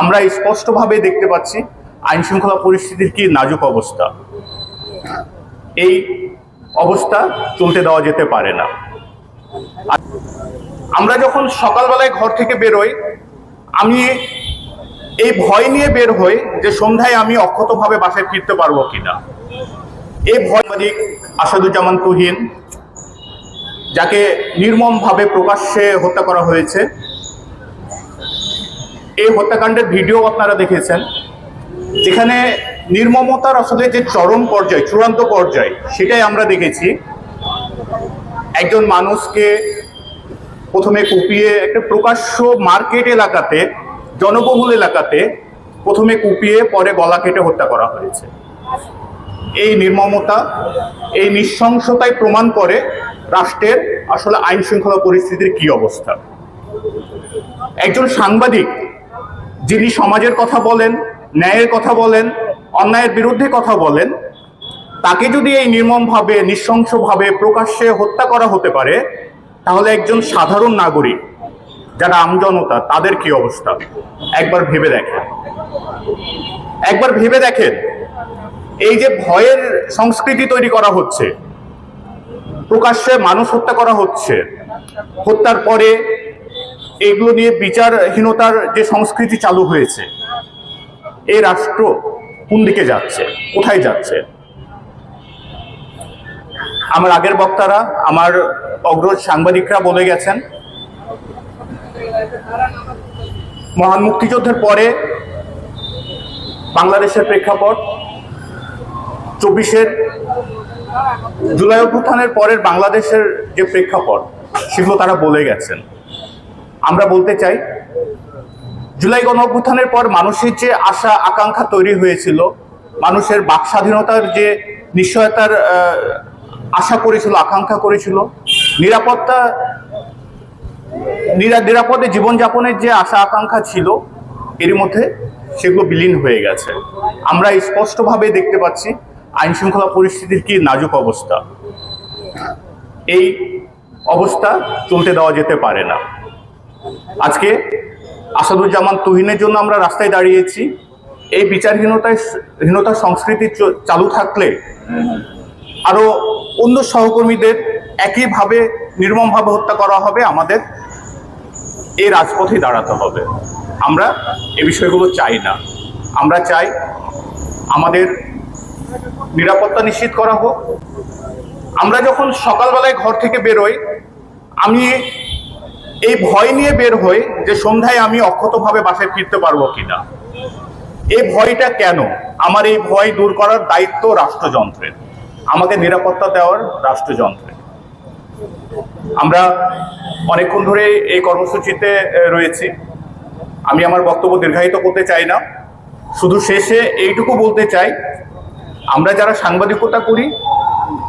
আমরা স্পষ্টভাবে দেখতে পাচ্ছি আইন শৃঙ্খলা পরিস্থিতির কি নাজুক অবস্থা। এই অবস্থা চলতে দেওয়া যেতে পারে না। আমরা যখন সকালবেলায় ঘর থেকে বেরোই আমি এই ভয় নিয়ে বের হই যে সন্ধ্যায় আমি অক্ষতভাবে বাসায় ফিরতে পারব কিনা। এই ভয় সাংবাদিক আসাদুজ্জামান তুহিন, যাকে নির্মমভাবে প্রকাশ্যে হত্যা করা হয়েছে এই হত্যাকাণ্ডের ভিডিও আপনারা দেখেছেন, যেখানে নির্মমতার আসলে যে চরম পর্যায়, চূড়ান্ত পর্যায়, সেটাই আমরা দেখেছি। একজন মানুষকে প্রথমে কুপিয়ে একটা প্রকাশ্য মার্কেট এলাকাতে, জনবহুল এলাকাতে প্রথমে কুপিয়ে পরে গলা কেটে হত্যা করা হয়েছে। এই নির্মমতা, এই নৃশংসতায় প্রমাণ করে রাষ্ট্রের আসলে আইন শৃঙ্খলা পরিস্থিতির কি অবস্থা। একজন সাংবাদিক যিনি সমাজের কথা বলেন, ন্যায়ের কথা বলেন, অন্যায়ের বিরুদ্ধে কথা বলেন, তাকে যদি এই নির্মমভাবে, নৃশংসভাবে প্রকাশ্যে হত্যা করা হতে পারে, তাহলে একজন সাধারণ নাগরিক, যারা আমজনতা তাদের কি অবস্থা? একবার ভেবে দেখেন। একবার ভেবে দেখেন, এই যে ভয়ের সংস্কৃতি তৈরি করা হচ্ছে, প্রকাশ্যে মানুষ হত্যা করা হচ্ছে, হত্যার পরে এগুলো নিয়ে বিচারহীনতার যে সংস্কৃতি চালু হয়েছে, এ রাষ্ট্র কোন দিকে যাচ্ছে? কোথায় যাচ্ছে? আমার আগের বক্তারা, আমার অগ্রজ সাংবাদিকরা বলে গেছেন, মহান মুক্তিযুদ্ধের পরে বাংলাদেশের প্রেক্ষাপট, চব্বিশের জুলাই অভ্যুত্থানের পরের বাংলাদেশের যে প্রেক্ষাপট, সেগুলো তারা বলে গেছেন। আমরা বলতে চাই, জুলাই গণ অভ্যুত্থানের পর মানুষের যে আশা, আকাঙ্ক্ষা তৈরি হয়েছিল, মানুষের বাক স্বাধীনতার যে নিশ্চয়তার আশা করেছিল, আকাঙ্ক্ষা করেছিল, নিরাপত্তা, নিরা, নিরাপদে জীবনযাপনের যে আশা, আকাঙ্ক্ষা ছিল এর মধ্যে সেগুলো বিলীন হয়ে গেছে। আমরা স্পষ্টভাবে দেখতে পাচ্ছি আইন শৃঙ্খলা পরিস্থিতির কি নাজুক অবস্থা। এই অবস্থা চলতে দেওয়া যেতে পারে না। আজকে আসাদুজ্জামান তুহিনের জন্য আমরা রাস্তায় দাঁড়িয়েছি। এই বিচারহীনতায় হীনতার সংস্কৃতি চালু থাকলে আরও অন্য সহকর্মীদের একইভাবে নির্মমভাবে হত্যা করা হবে, আমাদের এই রাজপথে দাঁড়াতে হবে। আমরা এ বিষয়গুলো চাই না। আমরা চাই আমাদের নিরাপত্তা নিশ্চিত করা হোক। আমরা যখন সকালবেলায় ঘর থেকে বেরোই, আমি এই ভয় নিয়ে বের হই যে সন্ধ্যায় আমি অক্ষতভাবে বাসায় ফিরতে পারব কিনা। এই ভয়টা কেন? আমার এই ভয় দূর করার দায়িত্ব রাষ্ট্রযন্ত্রের। আমাকে নিরাপত্তা দেওয়ার রাষ্ট্রযন্ত্রের। আমরা অনেকক্ষণ ধরে এই কর্মসূচিতে রয়েছি। আমি আমার বক্তব্য দীর্ঘায়িত করতে চাই না। শুধু শেষে এইটুকু বলতে চাই, আমরা যারা সাংবাদিকতা করি,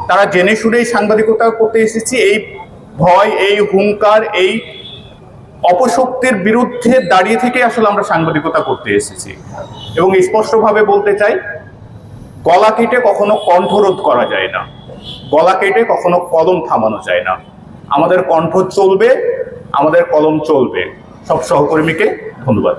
তারা জেনে শুনেই সাংবাদিকতা করতে এসেছি। এই ভয়, এই হুঙ্কার এই অপশক্তির বিরুদ্ধে দাঁড়িয়ে থেকে আসলে আমরা সাংবাদিকতা করতে এসেছি। এবং স্পষ্টভাবে বলতে চাই, গলা কেটে কখনো কণ্ঠরোধ করা যায় না। গলা কেটে কখনো কলম থামানো যায় না। আমাদের কণ্ঠ চলবে, আমাদের কলম চলবে। সব সহকর্মীকে ধন্যবাদ।